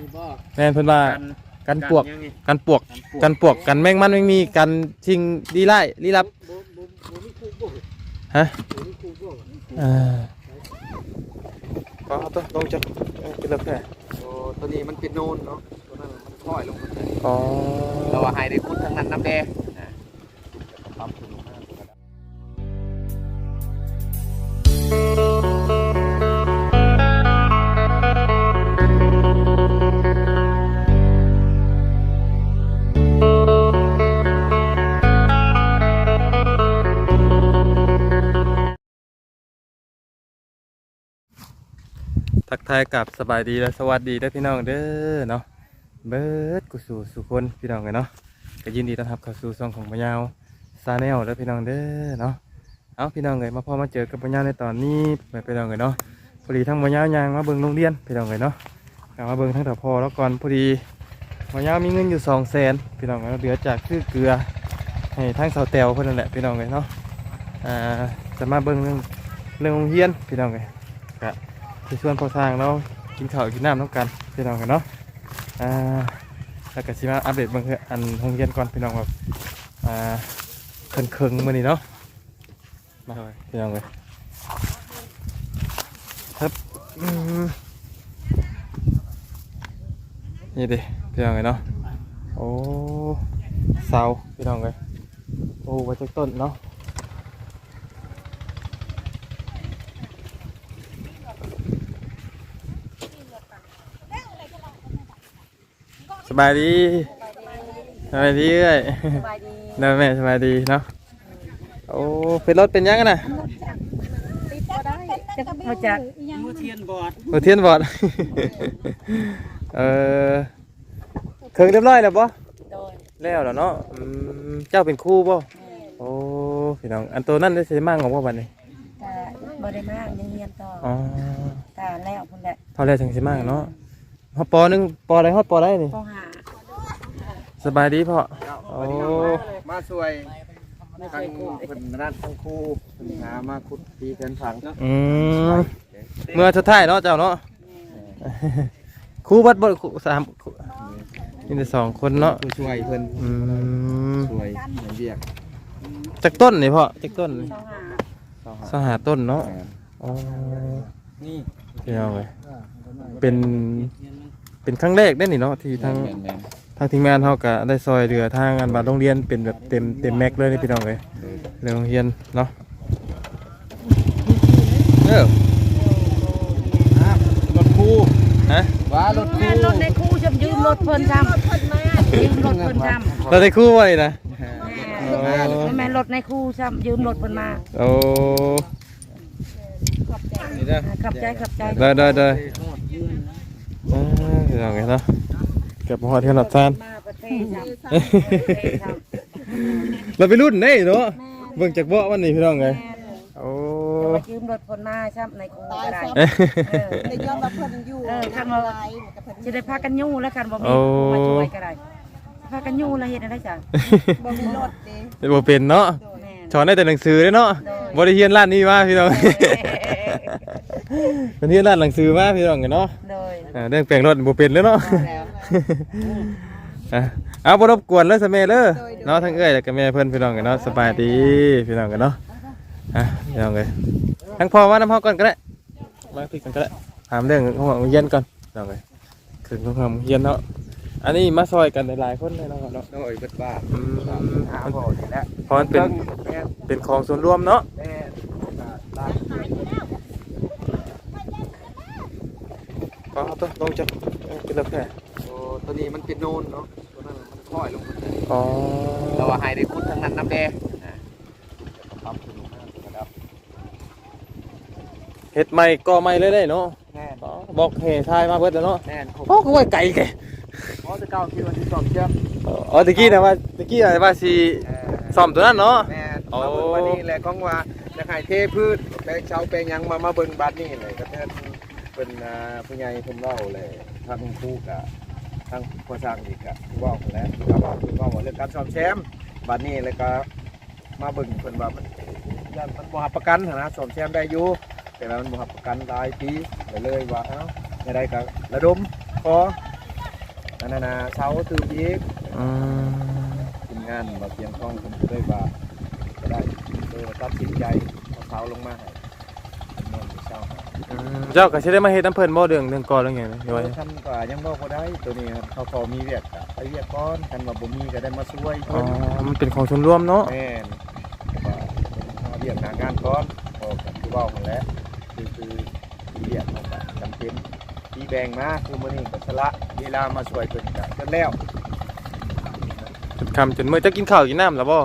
มีบ่แม่นเพิ่นว่ากันปวกยังไงกันปวกกันปวกกันแมงมันไม่มีกันทิ้งดีไล่ลี้ลับบ่บ่บ่มีคู่บ่ฮะบ่มีคู่บ่เออก็เอาตัวลงจักเออกินแล้วแค่โอ้ตัวนี้มันเป็นโนนเนาะตัวนั้นมันค่อยลงมาเลยอ๋อเราว่าให้ได้คุดทางนั้นน้ำแดงอ่าปรับขึ้นมา ทักทายกับสบายดีและสวัสดีเด้พี่น้องเด้อเนาะเบิร์ดกุสู่สุคนพี่น้องกันเนาะก็ยินดีต้อนรับเข้าสู่ช่องของพะยาวซาแนลเด้อพี่น้องเด้อเนาะเอาพี่น้องเลยมาพอมาเจอกับพะยาวในตอนนี้ไปพี่น้องเลยเนาะพอดีทั้งพะยาวยางมาเบิ่งโรงเรียนพี่น้องเลยเนาะกลับมาเบิ่งทั้งแต่พอแล้วก่อนพอดีพะยาวมีเงินอยู่สองแสนพี่น้องเลยเหลือจากคือเกลือให้ทั้งสาวแตวเพิ่นนั่นแหละพี่น้องเลยเนาะอ่าจะมาเบิ่งเรื่องเรื่องโรงเรียนพี่น้องเลย ก็ที่ชวนพอสร้างเรากินข้าวกินน้ำน้ำกันพี่น้องกันเนาะอ่าแล้วก็สิมาอัปเดตบางอันโรงเรียนก่อนพี่น้องแบบอ่าเคิงเคิงๆมื่อนี้เนาะมาเลยพี่น้องเลยครับนี่ดิพี่น้องเลยเนาะโอ้เสาพี่น้องเลยโอ้ไว้จากต้นเนาะ บายดีสบายดีเอ้ยสบายดีเนาะแม่สบายดีเนาะโอ้เป็นรถเป็นยังกันนะติดบ่ได้จะมาจากมือเทียนบอดมือเทียนบอดเออเครื่องเรียบร้อยแล้วปะโดยแล้วแล้วเนาะอืมเจ้าเป็นครูปะโอ้พี่น้องอันตัวนั่นได้ใช้มั่งของพ่อบันนี้แต่บ่ได้มากยังเรียนต่ออ๋อแต่แล้วพุ่นแหละเท่าไรถึงใช้มั่งเนาะฮอดปอหนึงปออะไรฮอดปอได้นี่ปหา สบายดีพ่อ โอ้ มาสวยทางเพิ่นนัดทั้งคู่เพิ่นหามาคุดตีเพิ่นผังเนาะอืมเมื่อสุดท้ายเนาะเจ้าเนาะครูบัดบดครูสามครูมีแต่สองคนเนาะผู้ช่วยเพิ่นอืมช่วยในเรียกจากต้นนี่พ่อจากต้นนี่เจ้าหาสหาต้นเนาะอ่าอ๋อนี่เดี๋ยวเลยเป็นเป็นครั้งแรกได้อนี่เนาะที่ทางแม่นทางทีมงานเขาก็ได้ซอยเรือทางอันบาโรงเรียนเป็นแบบเต็มเต็มแม็กเลยนี่พี่น้องเลยๆเลยเรือโรงเรียนเนาะเออครับรถคู่ฮะว่ารถแม่คู่รถในครูจะยืมรถเพิ่นทำยืมรถเพิ่นทำเราได้คู่ไว้นะแม่แม่รถในครูซ้ำยืมรถเพิ่นมาโอ้นี่เด้อขับใจขับใจได้ได้ได้อ่าพี่น้องเลยเนาะ เก็บหัวเทียนหลับซาน มาประเทศซ้ำเราไปรุ่นได้เนาะเบิ่งจากเบาะวันนี้พี่น้องเลยโอ้ จะมายืมรถเพิ่นมาซ้ำในครูก็ได้ เอ๊ะ ได้ยอมรับเพิ่นอยู่เออคันว่าจะได้พากันยู่แล้วกันบ่มีโอ้มาช่วยก็ได้พากันยู่แล้วเฮ็ดอะไรจ้ะบ่มีรถเด้แต่บ่เป็นเนาะแม่น สอนได้แต่หนังสือเลยเนาะโดยบ่ได้เรียนร้านนี้มาพี่น้อง เป็นเรียนร้านหนังสือมาพี่น้องกันเนาะโดยอ่าเรื่องแปลงรถบ่เป็นเลยเนาะ แล้วอะเอาบ่รบกวนเลยสะแม่เด้อเนาะทั้งเอ้ยแล้วก็แม่เพิ่นพี่น้องกันเนาะสบายดีพี่น้องกันเนาะอะพี่น้องเอ้ยทั้งพ่อว่าน้ำพ่อก่อนก็ได้มาพี่กันก็ได้ถามเรื่องของโรงเรียนก่อนพี่น้องเอ้ยคือของโรงเรียนเนาะ อันนี้มาซอยกันหลายๆคนเลยเนาะเนาะโอ้ยเบิดบ้านอืมหาพ่อนี่แหละเพราะมันเป็นแม่นเป็นของส่วนรวมเนาะแม่นอ่าตามก็เอาตัวลงจากกินแล้วแค่โอ้ตัวนี้มันเป็นโนนเนาะตัวนั้นมันค่อยลงมาเลยอ๋อเราว่าให้ได้คุดทางนั้นน้ำแดงอ่าปรับขึ้นมาก็ได้เฮ็ดใหม่ก่อใหม่เลยได้เนาะแม่นอ๋อบอกเฮทายมาเบิดแล้วเนาะแม่นผมโอ้ก็ไว้ไกลแก เพราะจะเก้าคิดว่าที่สองเชือกอ๋อตะกี้นะว่าตะกี้อะไรว่าสิเอ่อซ่อมตัวนั้นเนาะแม่นโอ้มาเบิ่งบัดนี้แหละของว่าจะให้เทพืชแปลงเชาแปลงหยังมามาเบิ่งบัดนี้เลยก็เพิ่นเป็นอ่าผู้ใหญ่เพิ่นเว้าเลยทางครูกะทางผู้สร้างอีกกะเว้าแล้วก็ว่าเพิ่นเว้าเรื่องการซ่อมแซมบัดนี้แล้วก็มาเบิ่งเพิ่นว่ามันยันมันบ่รับประกันหั้นนะซ่อมแซมได้อยู่แต่ว่ามันบ่รับประกันรายปีก็เลยว่าเอ้าไม่ได้ก็ระดมขอ อันนั้นนะเช้าตื่นอีกอืมทีมงานมาเพียงท้องผมก็เลยว่าก็ได้เลยตัดสินใจเอาเช้าลงมาให้ผมนอนอยู่เช้าให้อืมเจ้าก็สิได้มาเฮ็ดน้ำเพิ่นบ่เรื่องเรื่องก่อนเรื่องหยังนี่โดไว้ยท่านก็ยังบอกว่าได้ตัวนี้ครับเขาพอมีเวียกก็ไปเวียกก่อนท่านว่าบ่มีก็ได้มาช่วยอ๋อเพิ่นมันเป็นของชนรวมเนาะแม่นแต่ว่าเอาเวียกหน้างานก่อนพอกับที่เว้าหั่นแหละคือคือมีเวียกเขาก็จำเป็น ที่แบ่งมาคือมื้อนี้ก็สละเวลามาช่วยเพิ่นก็จนแล้ว จนค่ำจนมื้อจะกินข้าวกินน้ำแล้วบ่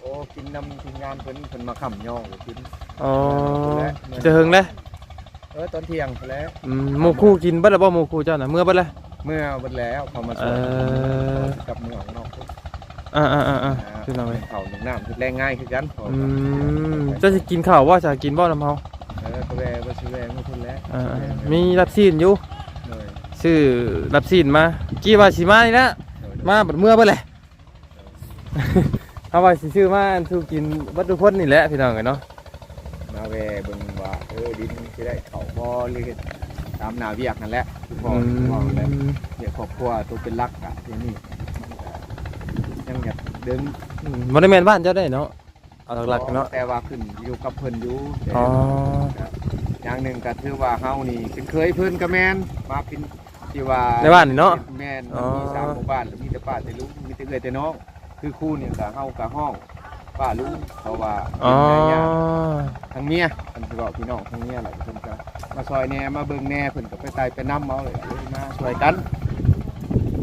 โอ้กินน้ำทีมงานเพิ่นเพิ่นมาค้ำย่องกินอ๋อจะเฮิงเด้เออตอนเที่ยงไปแล้ว อืมหมู่คู่กินเบิดแล้วบ่หมู่คู่เจ้าน่ะเมื่อเบิดแล้ว เมื่อวันแล้วเขามาเอช่วยอกับเมืองนอกอ่าๆๆๆพี่น้องเอ้ยเขาหนึ่งน้ำคือแรงง่ายคือกันอืมเจ้าสิกินข้าวบ่จะกินบ่น้ำเฮาเออก็แวะก็ชื่อแวะมาทุนแล้วอ่าๆมีรับซีนอยู่เลย ซื้อรับซีนมากี่ว่าสิมานี่ละมาบัดเมื่อเบิดแหละ เอาว่าสิซื้อมาสู่กินเบัดทุกคนนี่แหละพี่น้องเอ้ยเนาะมาแวะเบิ่งว่าเออดินจะได้เขาบ่หรือตามหนาเวียกนั่นแหละคือพ่ออืคือพ่อนั่นแหละมเดี๋ยวครอบครัวตัวเป็นรักอะที่นี่ยังอยากเดินอืมบ่ได้แม่นบ้านเจ้าได้เนาะเอาหลักๆเนาะแต่ว่าขึ้นอยู่กับเพิ่นอยู่แต่อ๋ออย่างหนึ่งก็ถือว่าเฮานี่เป็นเคยเพิ่นก็แม่นมาเป็น ที่ว่าในบ้านนี่เนาะแม่นอ๋อมีสามหมู่บ้านแล้วมีแต่ป้าแต่ลุงมีแต่เอื้อยแต่น้องคือคู่นี่ก็เฮากับห้องป้าลุงเพราะว่าอ๋อ เป็นแม่ย่าทั้งเมียเพิ่นสิบอกพี่น้องทั้งเมียแหละเพิ่นก็มาซอยแหน่มาเบิ่งแหน่เพิ่นก็ไปตายไปนำเอาเลยเลยมาช่วยกัน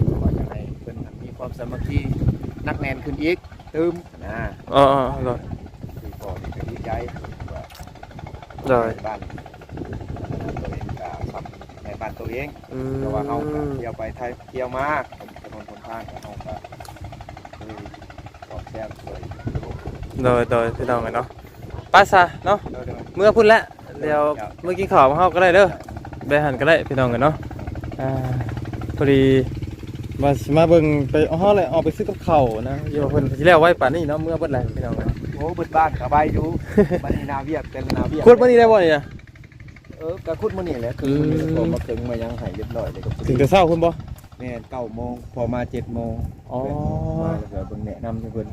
เพราะว่าจะให้เพิ่นมีความสามัคคีนักแน่นขึ้นอีกตืมนะอ๋ออ๋อได้คือพ่อนี่ก็ดีใจว่าได้บ้านตัวเองก็ทำใน บ้านตัวเองอืมแต่ว่าเขาก็เที่ยวไปไทยเที่ยวมาผมเป็นคนคนทางกับเขาก็คือตอบแทนสวยโดยโดยพี่น้องเอ้ยเนาะไป้าซะเนาะเดินเมื่อพุ่นแล้วเดี๋ยวเมื่อกินข้าวของเฮาก็ได้เด้อไปหันก็ได้พี่น้องกันเนาะอ่าพอดีมาสิมาเบิ่งไปเอาเฮาเลยออกไปซื้อกับข้าวนะอยู่เพิ่นสิแล้วไว้ป่านนี้เนาะเมื่อเบิดแล้วพี่น้องกันโอ้เบิดบ้านสบายอยู่ บ้านนี้นาเวียกเป็นนาเวียกคุดมื้อนี้ได้บ่เนี่ย เออกระคุดมื้อนี้แหละคือมื้อนี้ผมมาถึงมายังให้เรียบร้อยเลยก็ถึงแต่เช้าพุ่นบ่แม่เก้าโมงพอมาเจ็ดโมงอ๋อมาแล้วก็เบิ่งแนะนำให้เพิ่น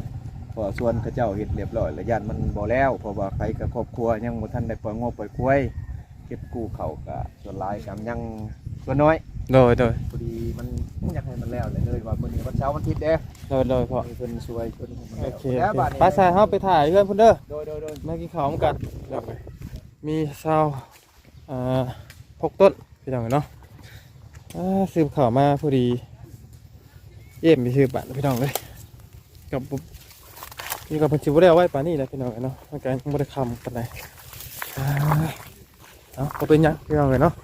เพอส่วนเขาเจ้าเฮ็ดเรียบร้อยแล้วยันมันบ่แล้วเพราะว่าใครกับครอบครัวยังบ่ทันได้ปล่อยงบปล่อยกล้วยเก็บกู้เขาก็ส่วนหลายก็ยังส่วนน้อยโดยโดยพอดีมันอยากให้มันแล้วเลยเลยว่ามื้อนี้วันเสาร์วันอาทิตย์เด้โดยโดยพอให้เพิ่นช่วยเพิ่นให้มันโอแล้วเคแล้วบัดนี้ไป้าซะเฮาไปถ่ายเพื่อนพุ่นเด้อโดยโดยโดย มากินข้าวกัน มีเช้า อ่าพกต้นพี่น้องเนาะอ่าซื้อข้าวมาพอดีเยี่ยมไปซื้อบัตรพี่น้องเลยกับนี่ก็เพิ่นสิบ่ได้เอาไว้ป่านนี้แหละพี่น้องเนาะมันก็ยังบ่ได้คำปานใดอ่าเอาบ่เป็นยังพี่น้องกันเนาะ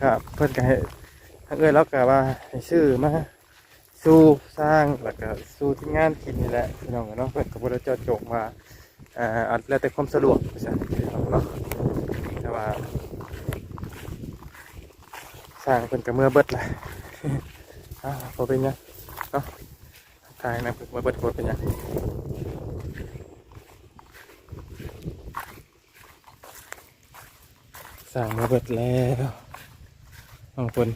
ก็เพิ่อนก็ให้ทางเอ้ยแล้วก็ว่าให้ซื้อมาสู่สร้างแล้วก็สู่ที่งานกินนี่แหละพี่น้องเนาะเพิ่อนก็บ่ได้เจาะจงมาอ่าแล้วแต่ความสะดวกใช่ไหมพี่ดองเนาะแต่ว่า สร้างเป็นกับเมื่อเบิดแหละอ่าพอเป็นยังเนาะทางนะเพิ่นเมื่อเบิดพอเป็นยังสร้างเมื่อเบิดแล้วน้องพล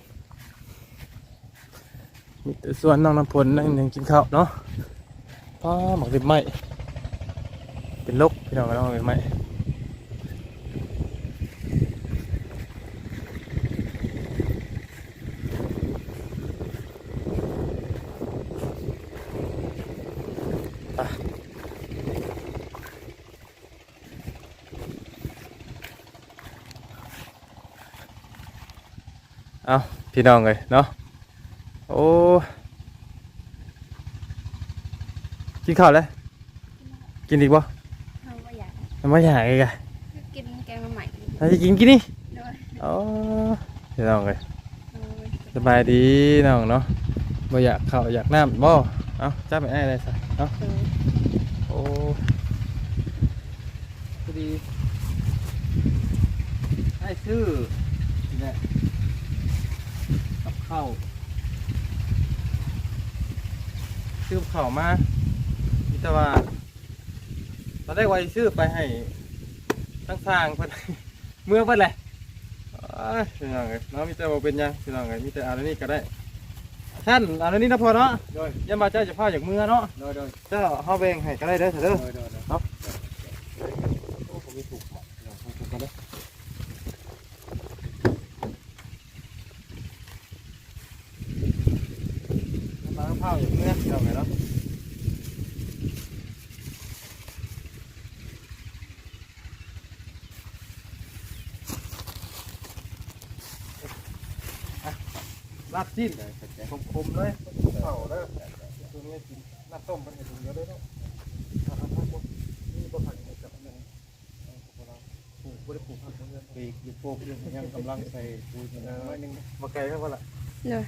มีแต่ส่วนน้องน้ำพลนั่งยังกินข้าวเนาะป้าหมักริบไหมเป็นลกพี่น้องก็ต้องเป็นไหม เอาพี่น้องเลยเนาะโอ้กินข้าวแล้วกินอีกบ่เขาก็อยากมันไม่อยากอีกอะกินแกงมาใหม่เราจะกินกินนี่ด้วยอ๋อพี่น้องเลยโอ้ยสบายดีน้องเนาะบ่อยากข้าวอยากน้ำบ่เอ้าจับไปไอ้อะไรซะเนาะเออโอ้พอดีไอ้ซื้อนี่แหละ กับข้าวซื้อกับข้าวมามีแต่ว่าตอนแรกว่าสิซื้อไปให้ทั้งสร้างเพิ่นเมื่อเพิ่นแหละอ้ายพี่น้องเอ้ยเนาะมีแต่บ่เป็นหยังพี่น้องเอ้ยมีแต่เอาอันนี้ก็ได้ท่านอันนี้นะพอเนาะโดยอย่ามาเจ้าจะพาจากเมือเนาะโดยโดยเจ้าเฮาแบ่งให้ก็ได้เด้อเถอะเด้อโดยโดยเนาะโอ้ผมไม่ถูกหรอกเดี๋ยวผมถูกกันเด้อ มาข้าวอย่างเมื่อเดี๋ยวไงเนาะอะลาบ จิ้นคมๆเลยเข่าเลยตัวนี้กินน้ำต้มมันจะถึงเยอะเลยเนาะอะครับผมนี่บ่ผักกับอันนั้นเอาของเราปลูกบ่ได้ปลูกผักเงินปีกอยู่โป๊กอยู่ยังกำลังใส่ปุ๋ยมันน้อยหนึงมาไกลครับว่าล่ะเลย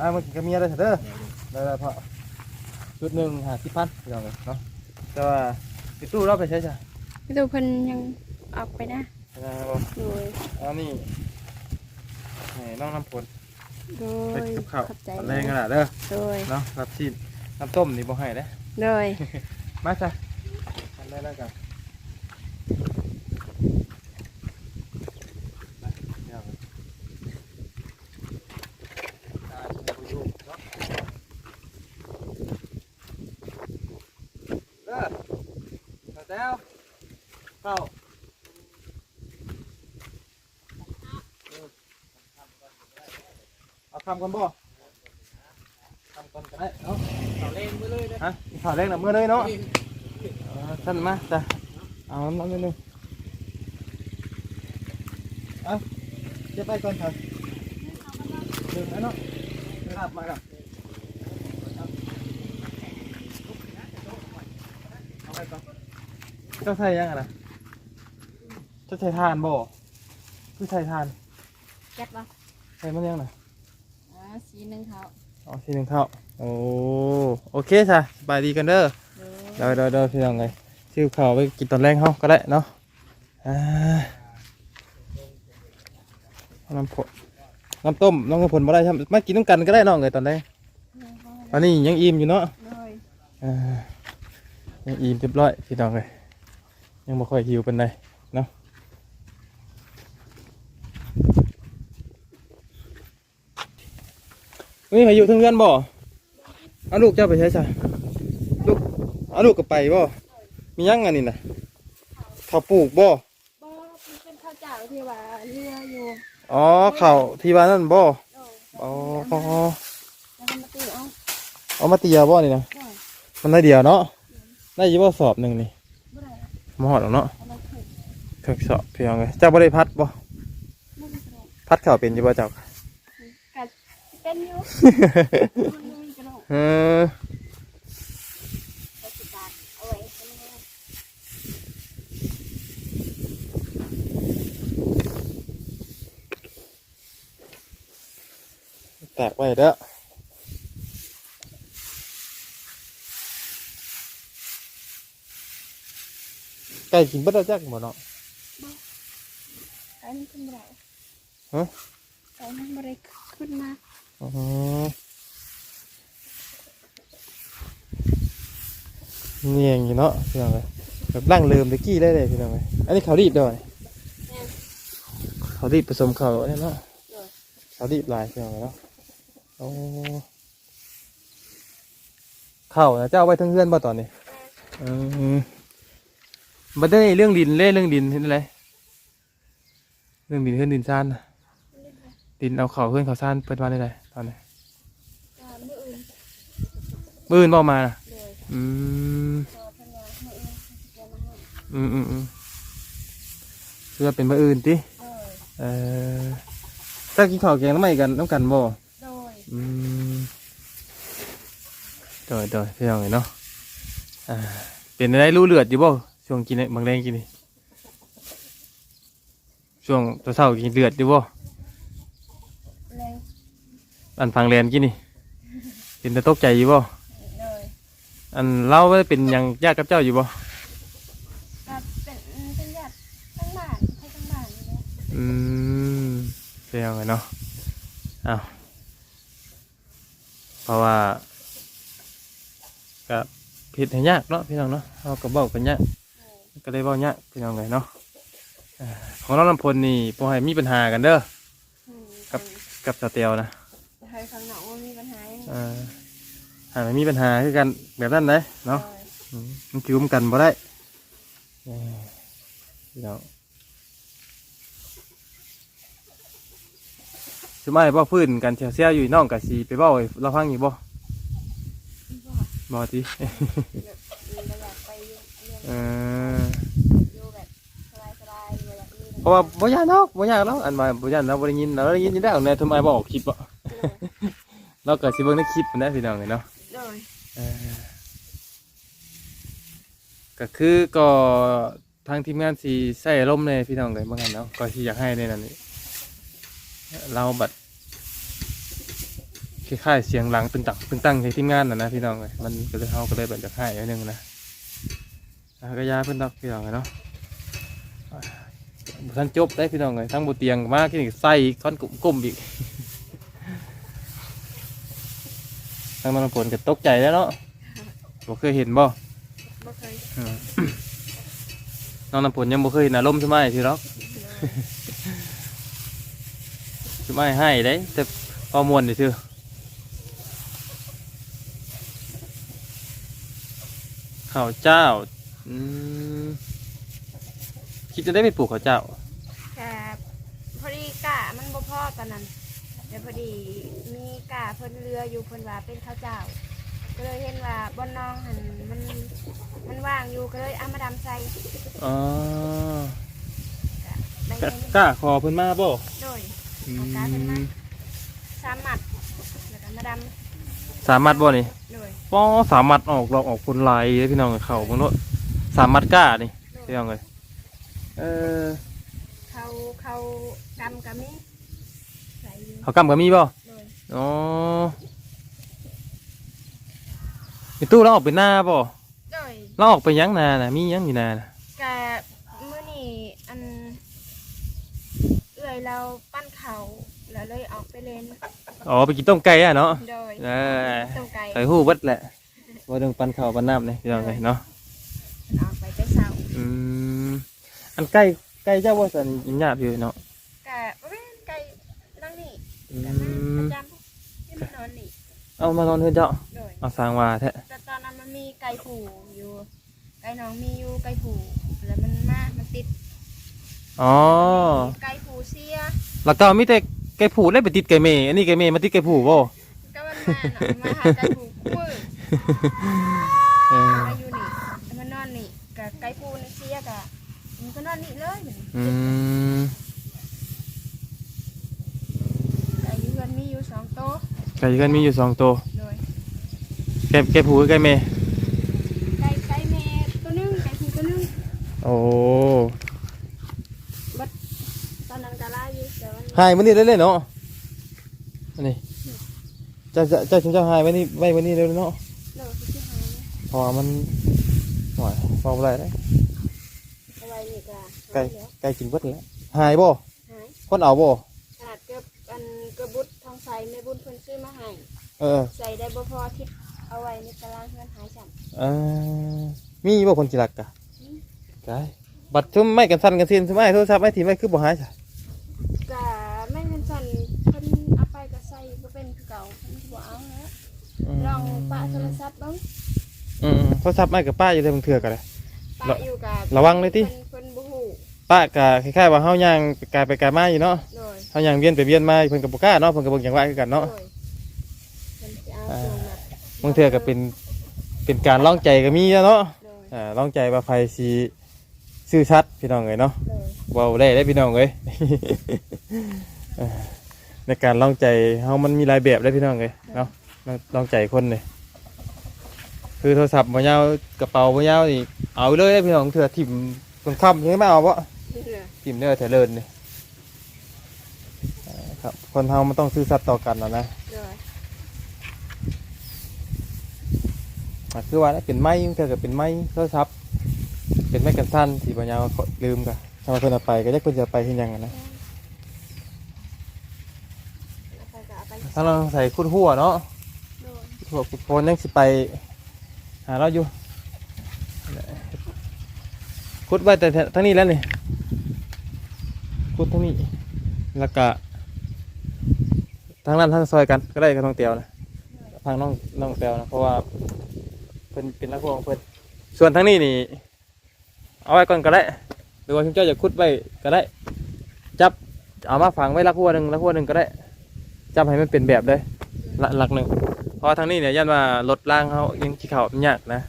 อ่ามากินกับเมียได้เถอะเด้อได้แล้วพอชุดหนึ่งหาสิบพันเดี๋ยวเลยเนาะแต่ว่าติดตู้เราไปใช้จ้ะพี่ตูเพิ่นยังออกไปนะนะครับโดยอันนี้ ให้น้องน้ำผลโดไปยกับข้าวขอบใจตอนแรงกันละเด้อโดยเนาะรับชิ้นน้ำต้มนี่บ่ให้เด้อโดยมาจ้ะทำได้แล้วกันเดี๋ยวอ่าชิมไปอยู่เนาะเด้อข้าวแต้วเข้า เอาคำกันบ่คำกันก็ได้เนาะเอาเล่นไปเลยนะฮะข่าวแรกหน่ะเมื่อเลยเนาะเอาท่านมาจ้ะเอาน้ำน้ำนิดนึงเอาเจะไปก่อนเถอะดึงนะเนาะลาบมากับเอาไปก่อนเจ้าใส่ยังไงนะเจ้าใส่ทานบ่คือใส่ทานแก๊สบ่ใส่มันยังไง อ่าสีหนึงเขาอ๋อทีหนึ่งเท่าโอ้โอเคจ้ะสบายดีกันเด้อโดยเดี๋ยวเดี๋ยวเดี๋ยวพี่น้องไงชื่อข่าวไปกินตอนแรกเฮาก็ได้เนาะอ่าเอาน้ำผลน้ำต้มน้องน้ำผลมาได้ใช่ไหมมากินน้ำกันก็ได้น้องเลยตอนแรกอันนี้ยังอิ่มอยู่เนาะโดยอ่ายังอิ่มเรียบร้อยพี่น้องเลยยังไม่ค่อยหิวเป็นไร เนาะนี่พายุทั้งเรือนบ่เอาลูกเจ้าไปใช้จ้ะลูกเอาลูกก็ไปบ่มียังอันนี้นะเขาวปลูกบ่บ่มันเป็นข้าวเจ้าที่ว่าเรืออยู่อ๋อเขาวที่บ้านนั่นบ่โดยอ๋อแล้วก็มาตีเอาเอามาเตียบ่นี่นะโดยมันได้เดียวเนาะได้อยี่บ่สอบหนึ่งนี่บ่ได้มาหอดแล้วเนาะเอามาถูกเพิกสอบเพียงเลยเจ้าบ่ได้พัดบ่บ่ได้แสดงพัดข่าวเป็นอยู่บ่เจ้ากัด เป็นอยู่มันมีกระโดดเออไปสิบบาทเอาไว้เป็นไงแตกไว้เด้อไก่กินเบ่ได้จักบ่เนาะไอ้มันขึ้นบ่ได้ฮะไอ้มันบ่ได้ขึ้นมา อ๋อนี่เองอยู่เนาะพี่น้องเอ้ยแบบร่างเริมตะกี้ได้เลยพี่น้องเอ้ยอันนี้เขาวรีบเด้อนี่เขาวรีบผสมเขาวเนี่ยเนาะเขาวรีบหลายพี่น้องเอ้ยเนาะโอ้เข้าวนะเจ้าเอาไว้ทั้งเพื่อนบ่ตอนนี้อืมบัดได้เรื่องดินเล่เรื่องดินเห็นอะไรเรื่องดินเพื่อนดินซ่านน่ะดินเอาเขาเพื่อนเขาซ่านเปิดวันได้ไร ตอนนี้อ่ามื้ออื่นมื่อื่นบอมาน่ะเลยอืมพอเพิ่นว่ามื้ออื่นเพิ่นสิแกมาให้อืมอืมอืมเพื่อเป็นมื่อื่นติเออเออถ้ากินข้าวแกงน้ำใหม่กันน้ำกันบ่โดยอืมโดยโดยพี่น้องเห็นเนาะอ่าเป็นอะไรรู้เลือดอยู่บ่ช่วงกินเนี่ยบางแรงกินนี่ช่วงตัวเช้ากินเลือดอยู่บ่แรง อันฟังแรนกินนี่ เป็นแต่ตกใจอยู่บ่เลยอันเล่าว่าเป็นหยังญาติกับเจ้าอยู่บ่ก็เป็นเป็นญาติทั้งบ้านให้ทั้งบ้านนี่แหละอืมเรียงเลยเนาะอ้าวเพราะว่าก็ผิดให้ยากเนาะพี่น้องเนาะเราก็บอกกันยากก็เลยบอกยากพี่น้องเลยเนาะอ่าของเราลำพลนี่พอให้มีปัญหากันเด้อ อืมกับ กับสเตียวนะ ให้ข้างนอกว่ามีปัญหาอย่างอ่าหาไม่มีปัญหาคือกันแบบนั้นเลยเนาะโดยอืมมันคิวมกันบ่ได้เอ้ยพี่น้องสมัยบ่พื้นกันเสียวๆอยู่น้องกะสีไปเบ้าให้เราฟังอยู่บ่บ่บ่ติแบบเราอยากไปเรียนเออ อยู่แบบสบายๆบ่อยากมีเพราะว่าบ่ยากเนาะบ่ยากเนาะอันว่าบ่ยากเราบ่ได้ยินเราได้ยินอยู่แล้วในทำไมบ่ออกคลิปอะ เราก็สิเบิ่งในคลิปนั่นแหละพี่น้องเอ้ยเนาะโดยเออก็คือก็ทางทีมงานสีใส่ลมเลยพี่น้องเลยบางกันเนาะก็ที่อยากให้ในนั้นนี่เราบัดคล้ายๆเสียงหลังตึงตังตึงตังในทีมงานน่ะนะพี่น้องเลยมันก็เลยเฮาก็เลยแบบอยากให้อันหนึงนะอะก็ยาเพิ่นดอกพี่น้องเลยเนาะอะบ่ทันจบได้พี่น้องเลยทั้งบนเตียงมาที่นี่ใส่ค้อนกลุ่มๆอีก ทางมันผลก็ตกใจแล้วเนาะบ่เคยเห็นบ่บ่เคยอืมน้องน้ำผลยังบ่เคยเห็นอารมณ์สมัยทีหรอกสมัยให้ได้แต่พอมวนนี่ซื่อข้าวเจ้าอืมคิดจะได้ไปปลูกข้าวเจ้าแค่พอดีกะมันบ่พอตอนนั้น เดี๋ยวพอดีมีกะเพิ่นเรืออยู่เพิ่นว่าเป็นข้าวเจ้า ก็เลยเห็นว่าบนน้องหันมันมันว่างอยู่ก็เลยเอามาดำใส่อ๋อได้กะเงินกล้าคอเพิ่นมาบ่โดย อืเอากล้าเพิ่นมามสามหมัดแล้วก็มาดสามารถบ่นี่ำโดยป้อสามารถออกลอกออกคนลายเลยพี่น้องเข่าเบิ่งโนดสามารถกล้านี่โดยพี่น้องเลยเออเขาเขากำกับมีใส่อยู่ เขากำกับมีบ่โดยอ๋อมีตู้เราออกไปหน้าบ่โดยเราออกไปหยังนาน่ะมีหยังอยู่นาน่ะกะมื้อนี้อันเอื้อยเราปั้นเขาแล้วเลยออกไปเล่นอ๋อไปกินต้มไก่อะเนาะ โดยเออ ตรงไกลไก่หู้เบิดแหละว่าเรื่องปันข้าวปันน้ำนี่พี่น้องเลยเนาะออกไปแต่เช้าอืมอันไก่ไก่เจ้าว่าสันยินหยาบอยู่เนาะกะบ่แม่นไกลนั่งนี่ อืกะมาปมระจำที่มันนอนนี่เอามานอนเพื่อนเจ้าโดยเอาสร้างว่าแท้แต่ตอนนั้นมันมีไก่ผูอยู่ไก่น้องมีอยู่ไก่ผูแล้วมันมามันติดอ๋อไก่ผูเสียแล้วก็มีแต่ไก่ผูได้ไปติดไก่เมย์อันนี้ไก่เมย์มาติดไก่ผูบ่ก็มันมาเนาะมาหาไก่ผูมือเออมาอยู่นี่แล้วมันนอนนี่กับไก่ผูนี่เสียกะมันก็นอนนี่เลยอืม ไก่อยู่กันมีอยู่สองโต๊ะ ไก่กันมีอยู่สองตัวโดยไก่ไก่ผูกับไก่เมย์ไก่ไก่แม่ตัวหนึงไก่ผูตัวหนึงโอ้ตอนนั้นกะลาอยู่แต่มันหายมันนี่ได้เลยเนาะอันนี้เจะจะจะฉันจะหายไว้นี่ไว้ไว้นี่เลยเนาะโดดที่หายเนี่ยเพอมันหน่อยพออะไรได้เอาไว้นี่กะไก่หายแล้วไก่กินเบิดแล้วหายบ่หายคนเอาบ่ ใสแม่บุญเพิ่นซื้อมาให้เออใส่ได้บ่พอทิศเอาไว้ในตารางเพื่อนหายสั่นเออมีบ่คนจิรักกะไก่บัดชุ่มไม่กันสั่นกันเซียนชุ่มไม่โทรศัพท์ไม่ถีไม่คือบ่หายจ้ะกะแม่นกันสั่นเพิ่นเอาไปก็ใส่บ่เป็นคือเก่าเพิ่นบ่เอาแล้วลองปะโทรศัพท์เบิ่งอืมๆโทรศัพท์ไม่กับป้าอยู่เลยบางเถื่อกันเลยปะอยู่กับระวังเลยติเพิ่นเพิ่นบ่ฮู้ ป้ากะคล้ายๆว่าเฮาย่างไปไกลไปไกลมาอยู่เนาะโดยเฮาย่างเวียนไปเวียนมาเพิ่นก็บ่กล้าเนาะเพิ่นก็เบิ่งอย่างว่าคือกันเนาะโดยเพิ่นสิเอาส่งมาบางเทื่อก็เป็นเป็นการลองใจก็มีแล้วเนาะโดยอ่าลองใจว่าไฟสีซื่อชัดพี่น้องเลยเนาะ โดยเว้าได้ได้พี่น้องเลยเออในการลองใจเฮามันมีหลายแบบได้พี่น้องเลยเนาะลองใจคนเลยคือโทรศัพท์บ่ยาวกระเป๋าบ่ยาวนี่เอาเลยได้พี่น้องเถื่อถิ่มตรงค่ำยังไม่เอาบ่ เด้อถิ่มเนื้อเถลินนี่อ่าครับ คนเฮามันต้องซื่อสัตย์ต่อกันนะนะโดยอะคือว่าได้เป็นไม้เธอก็เป็นไม้โทรศัพท์เป็นไม้กันสั้นที่ปัญญาเขาลืมกันทำไมเพิ่นเอาไปก็ได้เพิ่นจะไปที่ยังกันนะแล้วก็เอาไปถ้าเราใส่คุดหัวเนาะโดยพวกโฟนยังสิไปหาเราอยู่คุดไว้แต่ทั้งนี้แล้วนี่ คุทั้งนี้แล้วก็ทางนั้นทางซอยกันก็ได้กับน้องเตียวนะทางน้องน้องเตียวนะเพราะว่าเพิ่นเป็นนักพวงเพิ่นส่วนทางนี้นี่ เอาไว้ก่อนก็ได้หรือว่าชุมเจ้าจะคุดไว้ก็ได้ จับเอามาฝังไว้ลักหัวหนึ่งลักหัวหนึ่งก็ได้จับให้มันเป็นแบบเลยหลักหนึ่งเพราะทางนี้เนี่ยยันว่ารถล่างเขายังขี้เข่ามันยากนะ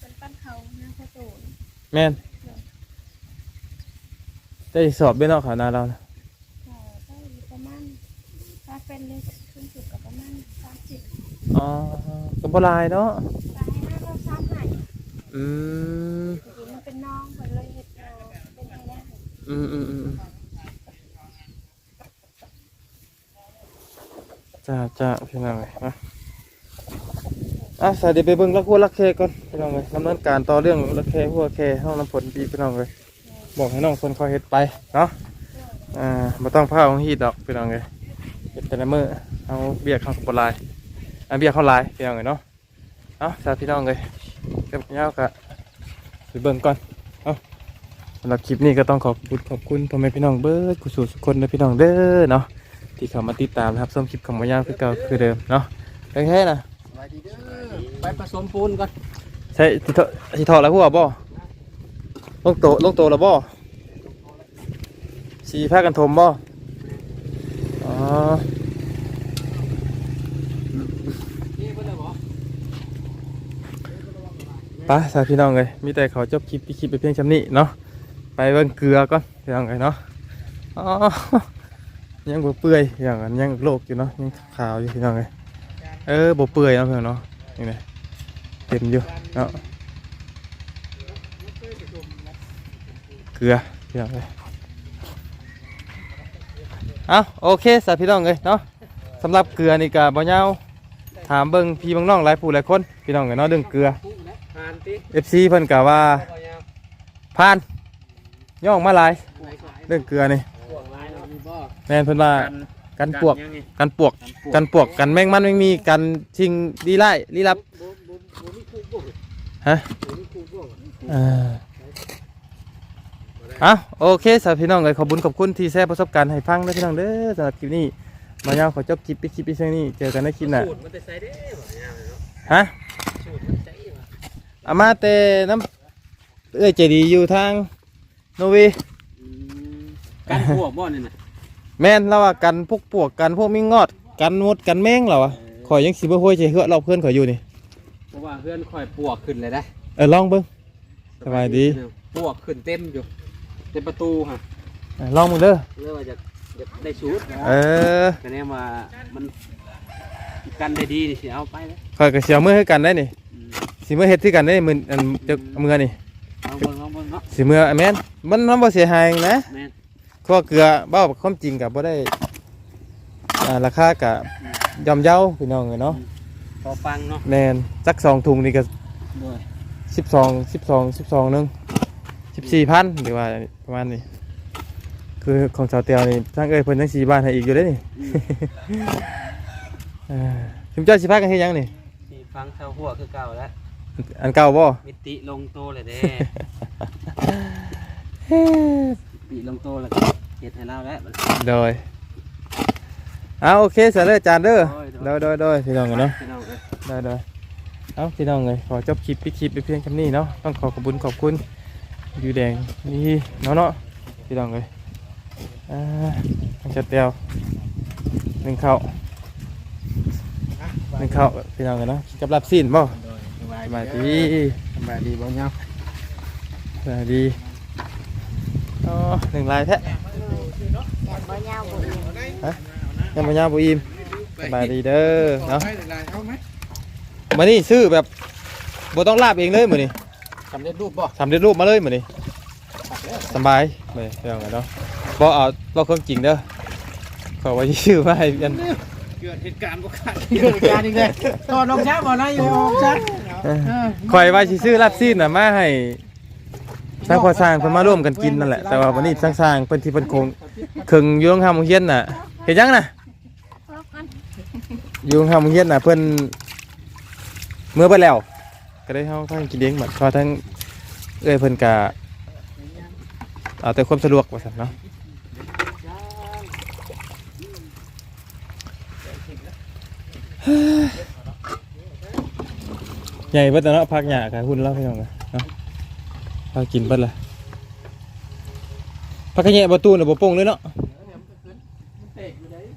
เป็นปั้นเขาหน้าประตู แม่นได้สอบด้วยเนาะขาวนาเรานะก็ได้ประมาณถ้าเป็นเลยขึ้นสุดกับประมาณสามสิบอ๋อก็บ่หลายเนาะแต่ให้หน้าเราซ้ำให้อืมจริงๆมันเป็นน้องเพิ่นเลยเฮ็ดเอาเป็นให้ได้อืมอืมอืมจ้าจ้าพี่น้องเลยนะ อะสายเดี๋ยวไปเบิ่งลักหัวลักแคก่อนพี่น้องเลยดำเนินการต่อเรื่องลักแคหัวแคห้องน้ำฝนดีพี่น้องเลยบอกให้น้องคนเขาเฮ็ดไปเนาะอ่าไม่ต้องพาของฮีดดอกพี่น้องเลยเฮ็ดแต่ละมือเอาเบียร์เข้ากับลายเอาเบียร์เข้าลายพี่น้องเลยเนาะเอาสาพี่น้องเลยเก็บเงากะไปเบิ่งก่อนเอาสำหรับคลิปนี้ก็ต้องขอบคุณขอบคุณพ่อแม่พี่น้องเบิร์ดกุศลทุกคนนะพี่น้องเด้อเนาะที่เข้ามาติดตามนะครับส้มคลิปของมายาวคือเก่าคือเดิมเนาะโอเคนะ ไปผสมปูนก่อนใช่ที่ทอที่ทอแล้วพวกบ่ลงโตลงโตแล้วบ่สีผ้ากันทมบ่อ๋อนี่เพิ่นเลยบอกไปสาพี่น้องเลยมีแต่เขาจบคลิปพี่คลิปไปเพียงชำนี้เนาะไปเบิ่งเกลือก่อนพี่น้องเลยเนาะอ๋อยังบ่เปื่อยอย่างนั้นยังโลกอยู่เนาะยังขาวอยู่พี่น้องเลยเออบ่เปื่อยเนาะพื่น้อนเนาะนี่ไง ต็มอยู่เนาะเกลือพี่น้องเลยเอาโอเคสาพี่น้องเลยเนาะสำหรับเกลือนี่ก็บ่ยาวถามเบิ่งพี่เบิ่งน้องหลายผู้หลายคนพี่น้องเลยเนาะเรื่องเกลือปูนนะทานติ FC เพิ่นกะว่าพอยาวผ่านย่องมาหลายไหนก็ไอ้เรื่องเกลือนี่พวกลายเรามีบ่แม่นเพิ่นว่ากันปวกยังไงกันปวกกันปวกกันปวกกันแมงมันไม่มีกันชิงดีไล่ลี้ลับบ่บ่บ่มีคู่พวก ฮะบ่มีคู่พวกเอ่อเอาโอเคสำหรับพี่น้องเลยขอบคุญขอบคุณที่แชร์ประสบการณ์ให้ฟังด้วยพี่น้องเด้อสำหรับคลิปนี้มายาวขอจบคลิปไปคลิปไปเช่นนี้เจอกันในคลิปหน้าสูตรมันจะใส่ได้บ่ยาวเนาะฮะสูตรมันใส่บ่อามาแต่น้ำเอ้ยเจดีอยู่ทางโนเวย์อืมกันพวกบ่นี่น่ะแม่นเราว่ากันพวกปวกกันพวกมิงงอดกันมดกันแมงเราอะขอยยังสิบ่ห้วยใจเหือเราเพื่อนขอยอยู่นี่เพ ราะว่าเพื่อนค่อยปวกขึ้นเลยได้เออลองเบิ่งสบายดีปวกขึ้นเต็มอยู่เต็มประตูฮะเออลองมึงเด้อเรียกว่าจะจะได้สูตรเออก็เนี่ยมามันกันได้ดีนี่สิเอาไปแล้วขอยก็เสียมือให้กันได้นี่อืมสิมือเฮ็ดที่กันได้มืออันจะมือนี่เอาเบิ่งเอาเบิ่งเนาะสิมือแม่นมันมันบ่เสียหายนะแม่นเพราะว่าเกลือเบ้าความจริงกับบ่ได้อ่าราคากับย่อมเยาพี่น้องเอ้ยเนาะ พอฟังเนาะแม่นจักสองถุงนี่ก็ด้วยสิบสองสิบสองสิบสองนึงสิบสี่พันหรือว่าประมาณนี้ คือของชาวเตียวนี่ทั้งเอ้ยเพิ่นทั้งสี่บ้านให้อีกอยู่ได้นี่เออชุมเจ้าสิพากันเฮ็ดหยังนี่ที่ฟังเท่าหัวคือเก่าแล้วอันเก่าบ่ มิติลงโตเลยเด้ มิติลงโตแล้วก็เฮ็ดให้เราแล้ว โดย เอาโอเคเสร็จแล้วอาจารย์เด้อโดโดยยโดยโดยพี่น้องกันเนาะพี่น้องเอ้ยได้ได้เอาพี่น้องเลยขอจบคลิปปิคลิปไปเพียงแค่นี้เนาะต้องขอขอบคุณขอบคุณอยู่แดงนี่เนาะเนาะพี่น้องเลยอ่าทางชัดเดียวหนึ่งเข้าวหนึ่งเข้าวพี่น้องกันเนาะกินกับลาบซีนบ่สบายสบายดีสบายดีบ่เนาะสบายดีอ๋อหนึ่งลายแท้บ่ยาวบ่เอง ยังไม่ยาวบุอิมสบายดีเด้อเนาะให้ลายเอาไหมมานี่ซื้อแบบบ่ต้องลาบเองเลยมื้อนี้สำเร็จรูปบ่ทำเร็จรูปมาเลยมื้อนี้สบายเลยเรื่องกันเนาะบ่เอาบ่ความจริงเด้อขอไว้ชื่อมาให้กันเกิดเหตุการณ์บ่คาดเกิดเหตุการณ์อีกแล้วถอดรองเท้าบ่นะอยู่รองเท้าคอยว่าสิซื้อลาบซีนน่ะมาให้ทางพอสร้างเพิ่นมาร่วมกันกินนั่นแหละแต่ว่าวันนี้สร้างๆเพิ่นที่เพิ่นคงครึ่งอยู่โรงทำโรงเรียนน่ะเห็นยังน่ะพบกัน อยู่ทำโรงเรียนน่ะเพิ่อนเมื่อไปแล้ว ก็ได้เฮาทั้งกินเลี้ยงบัดพอทั้งเอ้ยเพิ่อนกะเอาแต่ความสะดวกว่าซั่นเนาะใหญ่เบิดแล้วเนาะพักหญ้ากับหุ่นเล่าพี่น้องกันเนาะพากินเบิดละพักกะแยะบ่ตูนน่ะบ่โป่งเลยเนาะ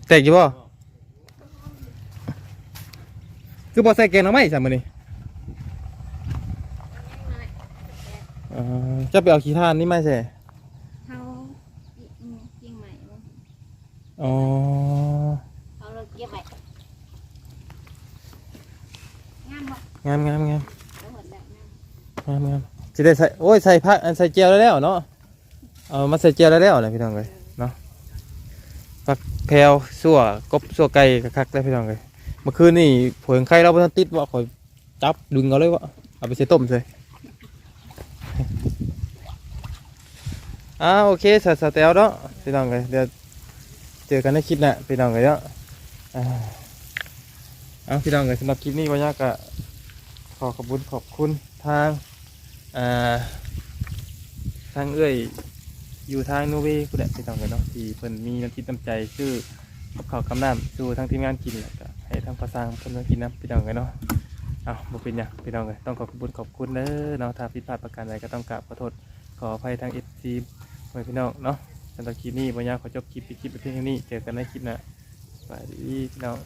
แตกอยู่บ่ คือบ่ใส่แกงหน่อไม้ซะมื้อนี้เอ่อจะไปเอาขี้ทานนี่มาใส่เฮาอืมจริงไหมบ่อ๋อเอารถเก็บไว้งามบ่งามงามงามแล้วหมดแล้วงามงามงามสิได้ใส่โอ้ยใส่ผักอันใส่เจียวได้แล้วเนาะเอามาใส่เจียวได้แล้วนะพี่น้องเลยเนาะผักแพรวสั่วกบสั่วไก่คักๆได้พี่น้องเลยเมื่อคืนนี่ผงไข่เราบ่ทันติดว่าคอยจับดึงเอาเลยว่าเอาไปใส่ต้มใส่อ่าโอเคสัสเตลเนาะพี่น้องเลยเดี๋ยวเจอกันในคลิปหน้าพี่น้องเลยเนาะอ่าเอาพี่น้องเลยสำหรับคลิปนี้วันยากก็ขอขอบคุณขอบคุณทางอ่าทางเอ้ยอยู่ทางโนเวย์คุณแหละพี่น้องกันเนาะที่เพิ่นมีน้ำจิตน้ำใจชื่อ กับข้ากำน้ำสู่ทางทีมงานกินแล้วก็ให้ทั้งภาษาคนมากินน้ำพี่น้องกันเนาะเอาบุเป็นอยังพี่น้องเลยต้องขอบคุณขอบคุณเด้อเนาะถ้าผิดพลาดประการใดก็ต้องกราบขอโทษขออภัยทาง FC ไว้พี่น้องเนาะสำหรับคลิปนี้บ่ยาวขอจบคลิปไปคลิปไปเพียงเท่านี้เจอกันในคลิปหน้าสวัสดีพี่น้อง